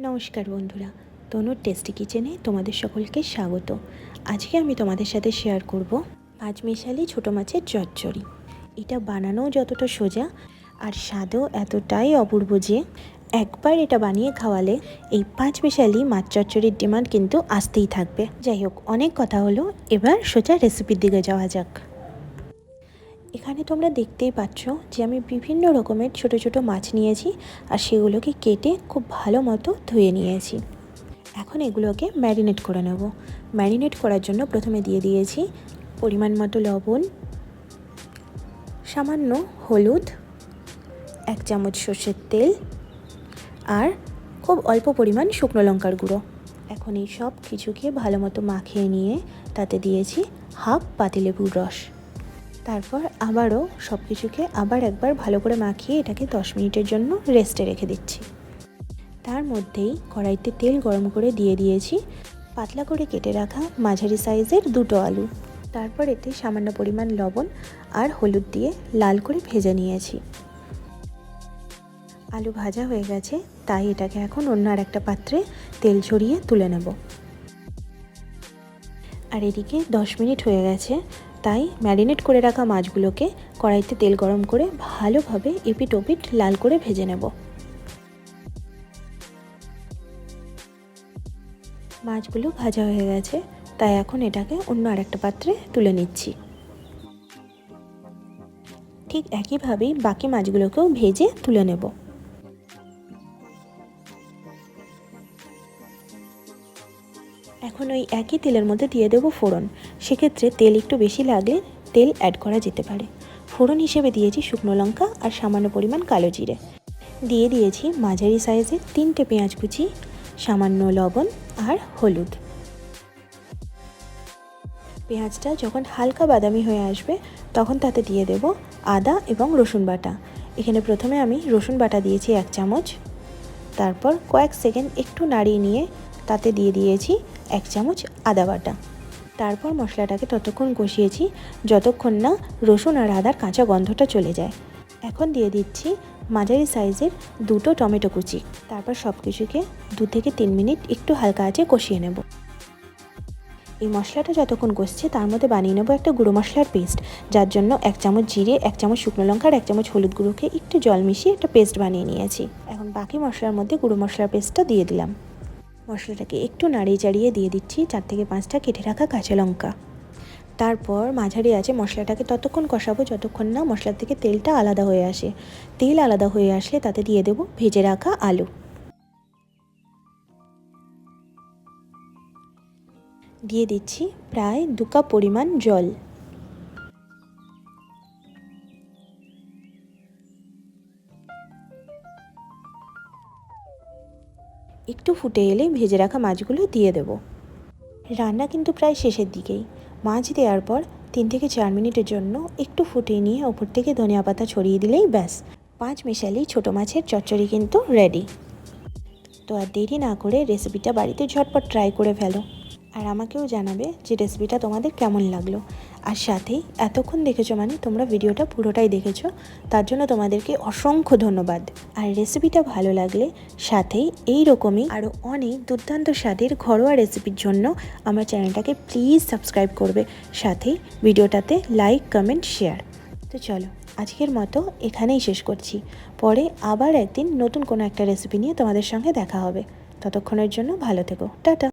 নমস্কার বন্ধুরা, তনুর টেস্টি কিচেনে তোমাদের সকলকে স্বাগত। আজকে আমি তোমাদের সাথে শেয়ার করব পাঁচমিশালি ছোটো মাছের চচ্চড়ি। এটা বানানোও যতটা সোজা আর স্বাদও এতটাই অপূর্ব যে একবার এটা বানিয়ে খাওয়ালে এই পাঁচ পাঁচমিশালি মাছ চচ্চড়ির ডিমান্ড কিন্তু আসতেই থাকবে। যাই হোক, অনেক কথা হলো, এবার সোজা রেসিপির দিকে যাওয়া যাক। এখানে তোমরা দেখতেই পাচ্ছ যে আমি বিভিন্ন রকমের ছোট ছোট মাছ নিয়েছি আর সেগুলোকে কেটে খুব ভালো মতো ধুয়ে নিয়েছি। এখন এগুলোকে ম্যারিনেট করে নেব। ম্যারিনেট করার জন্য প্রথমে দিয়ে দিয়েছি পরিমাণ মতো লবণ, সামান্য হলুদ, এক চামচ সর্ষের তেল আর খুব অল্প পরিমাণ শুকনো লঙ্কার গুঁড়ো। এখন এই সব কিছুকে ভালো মতো মাখিয়ে নিয়ে তাতে দিয়েছি হাফ পাতিলেবুর রস। তারপর আবারও সব কিছুকে আবার একবার ভালো করে মাখিয়ে এটাকে দশ মিনিটের জন্য রেস্টে রেখে দিচ্ছি। তার মধ্যেই কড়াইতে তেল গরম করে দিয়ে দিয়েছি পাতলা করে কেটে রাখা মাঝারি সাইজের দুটো আলু। তারপর এতে সামান্য পরিমাণ লবণ আর হলুদ দিয়ে লাল করে ভেজে নিয়েছি। আলু ভাজা হয়ে গেছে, তাই এটাকে এখন অন্য আর একটা পাত্রে তেল ছড়িয়ে তুলে নেব। আর এদিকে দশ মিনিট হয়ে গেছে তাই ম্যারিনেট করে রাখা মাছগুলোকে কড়াইতে তেল গরম করে ভালোভাবে এপিট ওপিট লাল করে ভেজে নেব। মাছগুলো ভাজা হয়ে গেছে, তাই এখন এটাকে অন্য আরেকটা পাত্রে তুলে নিচ্ছি। ঠিক একইভাবেই বাকি মাছগুলোকেও ভেজে তুলে নেব। এখন ওই একই তেলের মধ্যে দিয়ে দেবো ফোড়ন। সেক্ষেত্রে তেল একটু বেশি লাগলে তেল অ্যাড করা যেতে পারে। ফোড়ন হিসেবে দিয়েছি শুকনো লঙ্কা আর সামান্য পরিমাণ কালো জিরে। দিয়ে দিয়েছি মাঝারি সাইজের তিনটে পেঁয়াজ কুচি, সামান্য লবণ আর হলুদ। পেঁয়াজটা যখন হালকা বাদামি হয়ে আসবে, তখন তাতে দিয়ে দেব আদা এবং রসুন বাটা। এখানে প্রথমে আমি রসুন বাটা দিয়েছি এক চামচ। তারপর কয়েক সেকেন্ড একটু নাড়িয়ে নিয়ে তাতে দিয়ে দিয়েছি এক চামচ আদা বাটা। তারপর মশলাটাকে ততক্ষণ কষিয়েছি যতক্ষণ না রসুন আর আদার কাঁচা গন্ধটা চলে যায়। এখন দিয়ে দিচ্ছি মাঝারি সাইজের দুটো টমেটো কুচি। তারপর সব কিছুকে দু থেকে তিন মিনিট একটু হালকা আঁচে কষিয়ে নেব। এই মশলাটা যতক্ষণ কষছে তার মধ্যে বানিয়ে নেব একটা গুঁড়ো মশলার পেস্ট, যার জন্য এক চামচ জিরে, এক চামচ শুকনো লঙ্কা আর এক চামচ হলুদ গুঁড়োকে একটু জল মিশিয়ে একটা পেস্ট বানিয়ে নিয়েছি। এখন বাকি মশলার মধ্যে গুঁড়ো মশলার পেস্টটা দিয়ে দিলাম। মশলাটাকে একটু নাড়িয়ে চাড়িয়ে দিয়ে দিচ্ছি। চার থেকে পাঁচটা কেটে রাখা কাঁচা লঙ্কা। তারপর মাঝারি আছে মশলাটাকে ততক্ষণ কষাবো যতক্ষণ না মশলার থেকে তেলটা আলাদা হয়ে আসে। তেল আলাদা হয়ে আসলে তাতে দিয়ে দেবো ভেজে রাখা আলু। দিয়ে দিচ্ছি প্রায় দু কাপ পরিমাণ জল। একটু ফুটে এলে ভেজে রাখা মাছগুলো দিয়ে দেব। রান্না কিন্তু প্রায় শেষের দিকেই। মাছ দেওয়ার পর তিন থেকে চার মিনিটের জন্য একটু ফুটিয়ে নিয়ে ওপর থেকে ধনিয়া পাতা ছড়িয়ে দিলেই ব্যাস। পাঁচ মেশালেই ছোটো মাছের চচ্চড়ি কিন্তু রেডি তো আর দেরি না করে রেসিপিটা বাড়িতে ঝটপট ট্রাই করে ফেলো। আর আমাকেও জানাবে যে রেসিপিটা তোমাদের কেমন লাগল। আর সাথেই এতক্ষণ দেখেছ মানে তোমরা ভিডিওটা পুরোটাই দেখেছ, তার জন্য তোমাদেরকে অসংখ্য ধন্যবাদ। আর রেসিপিটা ভালো লাগলে সাথেই এই রকমই আরও অনেক দুর্দান্ত স্বাদের ঘরোয়া রেসিপির জন্য আমার চ্যানেলটাকে প্লিজ সাবস্ক্রাইব করবে। সাথেই ভিডিওটাতে লাইক কমেন্ট শেয়ার তো চলো, আজকের মতো এখানেই শেষ করছি। পরে আবার একদিন নতুন কোনো একটা রেসিপি নিয়ে তোমাদের সঙ্গে দেখা হবে। ততক্ষণের জন্য ভালো থেকো। টাটা।